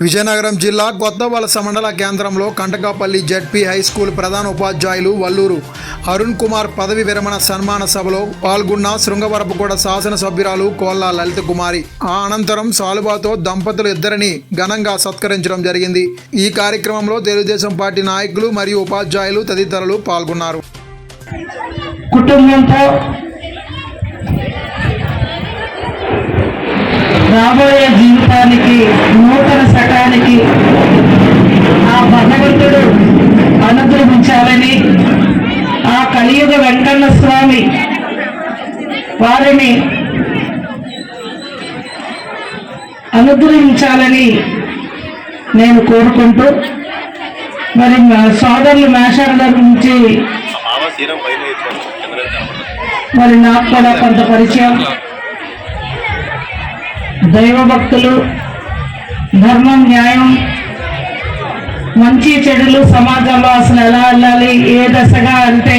విజయనగరం జిల్లా కొత్తవలస మండల కేంద్రంలో కంటకాపల్లి జడ్పీ హై స్కూల్ ప్రధాన ఉపాధ్యాయులు వల్లూరు. అరుణ్ కుమార్ పదవి విరమణ సన్మాన సభలో పాల్గొన్న శృంగవరపుకోట శాసనసభ్యురాలు కోల్లా లలిత కుమారి ఆ అనంతరం సాలుబాతో దంపతులు ఇద్దరిని ఘనంగా సత్కరించడం జరిగింది. ఈ కార్యక్రమంలో తెలుగుదేశం పార్టీ నాయకులు మరియు ఉపాధ్యాయులు తదితరులు పాల్గొన్నారు. కుటుంబంతో రాబోయే జీవితానికి నూతన శకానికి ఆ భగవంతుడు అనుగ్రహించాలని ఆ కలియుగ స్వామి వారిని అనుగ్రహించాలని నేను కోరుకుంటూ మరి సోదరులు మేషాల గురించి నుంచి మరి నాకు కూడా కొంత పరిచయం. దైవభక్తులు ధర్మం న్యాయం మంచి చెడులు సమాజంలో అసలు ఎలా వెళ్ళాలి ఏ దశగా అంటే